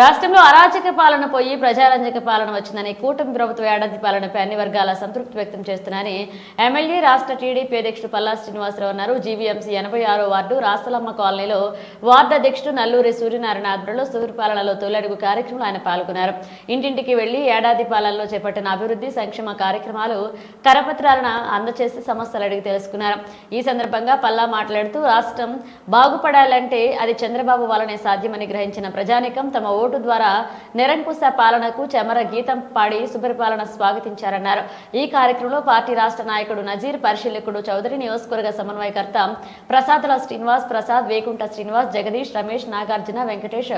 రాష్ట్రంలో అరాచక పాలన పోయి ప్రజారంజక పాలన వచ్చిందని కూటమి ప్రభుత్వ ఏడాది పాలనపై అన్ని వర్గాల సంతృప్తి వ్యక్తం చేస్తున్నారని ఎమ్మెల్యే రాష్ట్ర టీడీపీ అధ్యక్షుడు పల్లా శ్రీనివాసరావు అన్నారు. జీవీఎంసీ ఎనభై ఆరో వార్డు రాస్తలమ్మ కాలనీలో వార్డు అధ్యక్షుడు నల్లూరి సూర్యనారాయణ ఆధ్వర్యంలో సూర్యపాలనలో తొలడుగు కార్యక్రమంలో ఆయన పాల్గొన్నారు. ఇంటింటికి వెళ్ళి ఏడాది పాలనలో చేపట్టిన అభివృద్ధి సంక్షేమ కార్యక్రమాలు కరపత్రాలను అందచేసి సమస్యలు అడిగి తెలుసుకున్నారు. ఈ సందర్భంగా పల్లా మాట్లాడుతూ రాష్ట్రం బాగుపడాలంటే అది చంద్రబాబు వలనే సాధ్యమని గ్రహించిన ప్రజానికం తమ ఓటు ద్వారా నిరంకుశ పాలనకు చెమర గీతం పాడి సుపరిపాలన స్వాగతించారన్నారు. ఈ కార్యక్రమంలో పార్టీ రాష్ట్ర నాయకుడు నజీర్ పరిశీలకుడు చౌదరి నియోజకవర్గ సమన్వయకర్త ప్రసాదుల శ్రీనివాస్ ప్రసాద్ వేకుంఠ శ్రీనివాస్ జగదీష్ రమేష్ నాగార్జున వెంకటేష్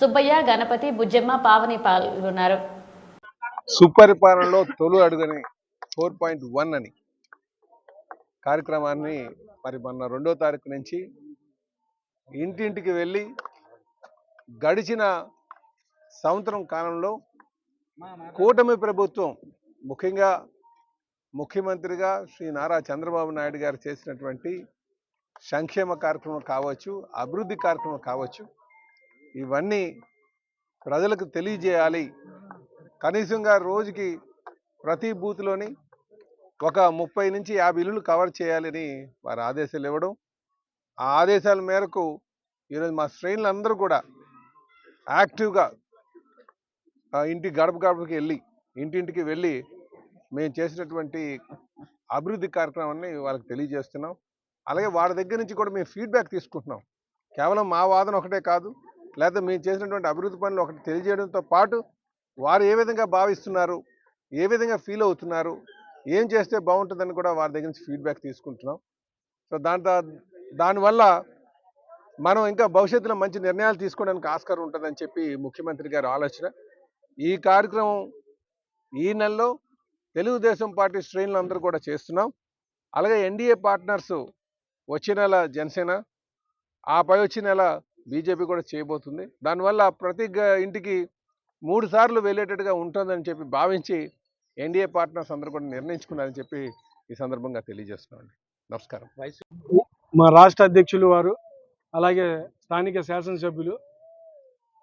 సుబ్బయ్య గణపతి బుజ్జమ్మ పావని పాల్గొన్నారు. సుపరిపాలనలో తొలి అడుగుని ఫోర్ పాయింట్ వన్ అని కార్యక్రమాన్ని మరి మొన్న రెండో తారీఖు నుంచి ఇంటింటికి వెళ్ళి గడిచిన సంవత్సరం కాలంలో కూటమి ప్రభుత్వం ముఖ్యంగా ముఖ్యమంత్రిగా శ్రీ నారా చంద్రబాబు నాయుడు గారు చేసినటువంటి సంక్షేమ కార్యక్రమం కావచ్చు అభివృద్ధి కార్యక్రమం కావచ్చు ఇవన్నీ ప్రజలకు తెలియజేయాలి. కనీసంగా రోజుకి ప్రతి బూత్లోని ఒక ముప్పై నుంచి యాభై ఇల్లులు కవర్ చేయాలని వారు ఆదేశాలు ఇవ్వడం ఆ ఆదేశాల మేరకు ఈరోజు మా శ్రేణులు అందరూ కూడా యాక్టివ్గా ఇంటి గడప గడపకి వెళ్ళి ఇంటింటికి వెళ్ళి మేము చేసినటువంటి అభివృద్ధి కార్యక్రమాన్ని వాళ్ళకి తెలియజేస్తున్నాం. అలాగే వాళ్ళ దగ్గర నుంచి కూడా మేము ఫీడ్బ్యాక్ తీసుకుంటున్నాం. కేవలం మా వాదన ఒకటే కాదు లేదా మేము చేసినటువంటి అభివృద్ధి పనులు ఒకటి తెలియజేయడంతో పాటు వారు ఏ విధంగా భావిస్తున్నారు ఏ విధంగా ఫీల్ అవుతున్నారు ఏం చేస్తే బాగుంటుందని కూడా వారి దగ్గర నుంచి ఫీడ్బ్యాక్ తీసుకుంటున్నాం. సో దాని దానివల్ల మనం ఇంకా భవిష్యత్తులో మంచి నిర్ణయాలు తీసుకోవడానికి ఆస్కారం ఉంటుందని చెప్పి ముఖ్యమంత్రి గారి ఆలోచన. ఈ కార్యక్రమం ఈ నెలలో తెలుగుదేశం పార్టీ శ్రేణులు అందరూ కూడా చేస్తున్నాం. అలాగే ఎన్డీఏ పార్ట్నర్స్ వచ్చే నెల జనసేన ఆ పై వచ్చే నెల బీజేపీ కూడా చేయబోతుంది. దానివల్ల ప్రతి ఇంటికి మూడు సార్లు వెళ్ళేటట్టుగా ఉంటుందని చెప్పి భావించి ఎన్డీఏ పార్ట్నర్స్ అందరూ కూడా నిర్ణయించుకున్నారని చెప్పి ఈ సందర్భంగా తెలియజేస్తున్నామండి నమస్కారం. మా రాష్ట్ర అధ్యక్షులు వారు అలాగే స్థానిక శాసనసభ్యులు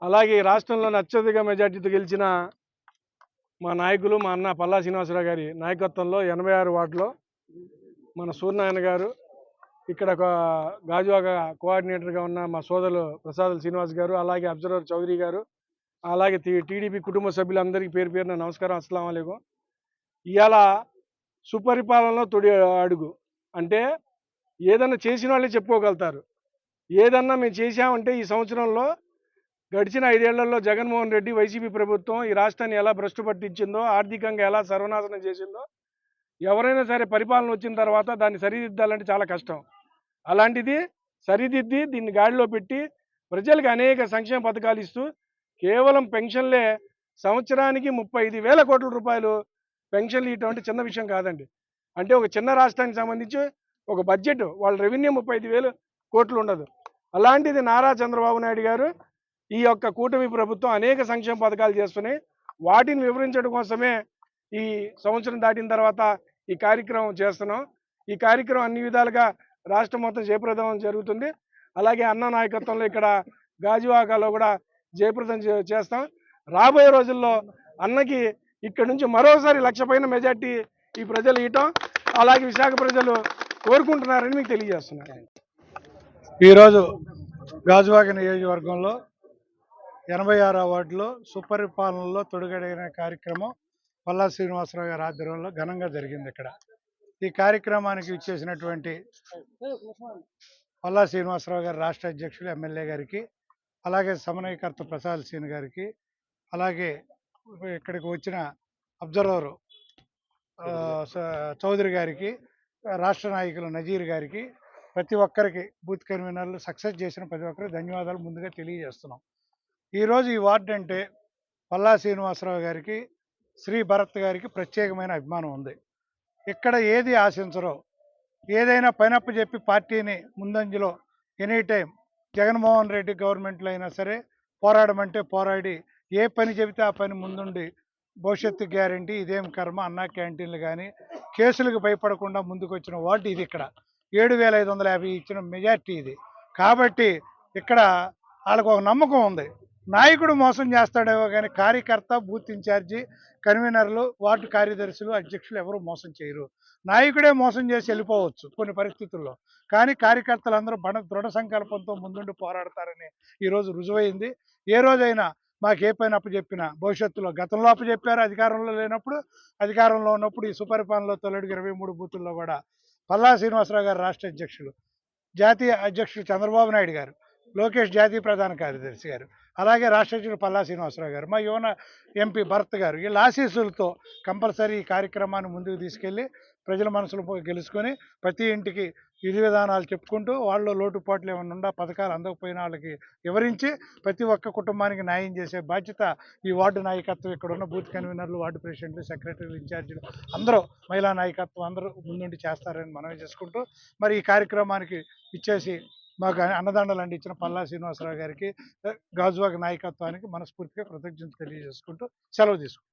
అలాగే రాష్ట్రంలోని అత్యధిక మెజార్టీతో గెలిచిన మా నాయకులు మా అన్న పల్లా శ్రీనివాసరావు గారి నాయకత్వంలో ఎనభై ఆరు వార్డులో మన సూర్యనారాయణ గారు ఇక్కడ ఒక గాజువాక కోఆర్డినేటర్గా ఉన్న మా సోదరులు ప్రసాద్ శ్రీనివాస్ గారు అలాగే అబ్జర్వర్ చౌదరి గారు అలాగే టీడీపీ కుటుంబ సభ్యులందరికీ పేరు పేరున నమస్కారం అస్సలం అయికం ఇవాళ సుపరిపాలనలో తొడి అడుగు. అంటే ఏదన్నా చేసిన వాళ్ళే చెప్పుకోగలుగుతారు. ఏదన్నా మేము చేశామంటే ఈ సంవత్సరంలో గడిచిన ఐదేళ్ళలో జగన్మోహన్ రెడ్డి వైసీపీ ప్రభుత్వం ఈ రాష్ట్రాన్ని ఎలా భ్రష్టు పట్టించిందో ఆర్థికంగా ఎలా సర్వనాశనం చేసిందో ఎవరైనా సరే పరిపాలన వచ్చిన తర్వాత దాన్ని సరిదిద్దాలంటే చాలా కష్టం. అలాంటిది సరిదిద్ది దీన్ని గాడిలో పెట్టి ప్రజలకు అనేక సంక్షేమ పథకాలు ఇస్తూ కేవలం పెన్షన్లే సంవత్సరానికి ముప్పై ఐదు వేల కోట్ల రూపాయలు పెన్షన్లు ఇవ్వటం చిన్న విషయం కాదండి. అంటే ఒక చిన్న రాష్ట్రానికి సంబంధించి ఒక బడ్జెట్ వాళ్ళ రెవెన్యూ ముప్పై ఐదు వేలు కోట్లు ఉండదు. అలాంటిది నారా చంద్రబాబు నాయుడు గారు ఈ యొక్క కూటమి ప్రభుత్వం అనేక సంక్షేమ పథకాలు చేస్తున్నాయి వాటిని వివరించడం కోసమే ఈ సంవత్సరం దాటిన తర్వాత ఈ కార్యక్రమం చేస్తున్నాం. ఈ కార్యక్రమం అన్ని విధాలుగా రాష్ట్రం మొత్తం జయప్రదం జరుగుతుంది. అలాగే అన్న నాయకత్వంలో ఇక్కడ గాజువాకాలో కూడా జయప్రదం చే- చేస్తాం. రాబోయే రోజుల్లో అన్నకి ఇక్కడ నుంచి మరోసారి లక్ష పైన మెజార్టీ ఈ ప్రజలు ఇవ్వటం అలాగే విశాఖ ప్రజలు కోరుకుంటున్నారని మీకు తెలియజేస్తున్నారు ఈరోజు గాజువాక నియోజకవర్గంలో ఎనభై ఆరో వార్డులో సుపరిపాలనలో తొడుగడిగిన కార్యక్రమం పల్లా శ్రీనివాసరావు గారి ఆధ్వర్యంలో ఘనంగా జరిగింది ఇక్కడ. ఈ కార్యక్రమానికి ఇచ్చేసినటువంటి పల్లా శ్రీనివాసరావు గారి రాష్ట్ర అధ్యక్షులు ఎమ్మెల్యే గారికి అలాగే సమన్వయకర్త ప్రసాద్ సీన్ గారికి అలాగే ఇక్కడికి వచ్చిన అబ్జర్వరు చౌదరి గారికి రాష్ట్ర నాయకులు నజీర్ గారికి ప్రతి ఒక్కరికి బూత్ కన్వీనర్లు సక్సెస్ చేసిన ప్రతి ఒక్కరికి ధన్యవాదాలు ముందుగా తెలియజేస్తున్నాం. ఈరోజు ఈ వార్డు అంటే పల్లా శ్రీనివాసరావు గారికి శ్రీ భరత్ గారికి ప్రత్యేకమైన అభిమానం ఉంది. ఇక్కడ ఏది ఆశించరో ఏదైనా పైనప్పు చెప్పి పార్టీని ముందంజలో ఎనీ టైం జగన్మోహన్ రెడ్డి గవర్నమెంట్లో అయినా సరే పోరాడమంటే పోరాడి ఏ పని చెబితే ఆ పని ముందుండి భవిష్యత్తు గ్యారంటీ ఇదేం కర్మ అన్నా క్యాంటీన్లు కానీ కేసులకు భయపడకుండా ముందుకు వచ్చిన వార్డు ఇది ఇక్కడ. ఏడు వేల ఐదు వందల యాభై ఇచ్చిన మెజార్టీ ఇది. కాబట్టి ఇక్కడ వాళ్ళకు ఒక నమ్మకం ఉంది. నాయకుడు మోసం చేస్తాడేమో కానీ కార్యకర్త బూత్ ఇన్ఛార్జి కన్వీనర్లు వార్డు కార్యదర్శులు అధ్యక్షులు ఎవరు మోసం చేయరు. నాయకుడే మోసం చేసి వెళ్ళిపోవచ్చు కొన్ని పరిస్థితుల్లో. కానీ కార్యకర్తలందరూ బణ దృఢ సంకల్పంతో ముందుండి పోరాడతారని ఈరోజు రుజువైంది. ఏ రోజైనా మాకు ఏ పైన అప్పచెప్పినా భవిష్యత్తులో గతంలో అప్పచెప్పారు అధికారంలో లేనప్పుడు అధికారంలో ఉన్నప్పుడు ఈ సుపరిపాలనలో తొలడుగు ఇరవై మూడు బూతుల్లో కూడా పల్లా శ్రీనివాసరావు గారు రాష్ట్ర అధ్యక్షులు జాతీయ అధ్యక్షుడు చంద్రబాబు నాయుడు గారు. లోకేష్ జాతీయ ప్రధాన కార్యదర్శి గారు. అలాగే రాష్ట్ర అధ్యక్షుడు పల్లా శ్రీనివాసరావు గారు మా యువన ఎంపీ భరత్ గారు. వీళ్ళ ఆశీస్సులతో కంపల్సరీ ఈ కార్యక్రమాన్ని ముందుకు తీసుకెళ్ళి ప్రజల మనసులు గెలుచుకొని ప్రతి ఇంటికి విధి విధానాలు చెప్పుకుంటూ వాళ్ళు లోటుపాట్లు ఏమైనా ఉండా పథకాలు అందకపోయిన వాళ్ళకి వివరించి ప్రతి ఒక్క కుటుంబానికి న్యాయం చేసే బాధ్యత ఈ వార్డు నాయకత్వం ఇక్కడ ఉన్న బూత్ కన్వీనర్లు వార్డు ప్రెసిడెంట్లు సెక్రటరీలు ఇన్ఛార్జీలు అందరూ మహిళా నాయకత్వం అందరూ ముందుండి చేస్తారని మనవి చేసుకుంటూ మరి ఈ కార్యక్రమానికి ఇచ్చేసి మాకు అన్నదండలు అందించిన పల్లా శ్రీనివాసరావు గారికి గాజువాక నాయకత్వానికి మనస్ఫూర్తిగా కృతజ్ఞత తెలియజేసుకుంటూ సెలవు తీసుకుంటాం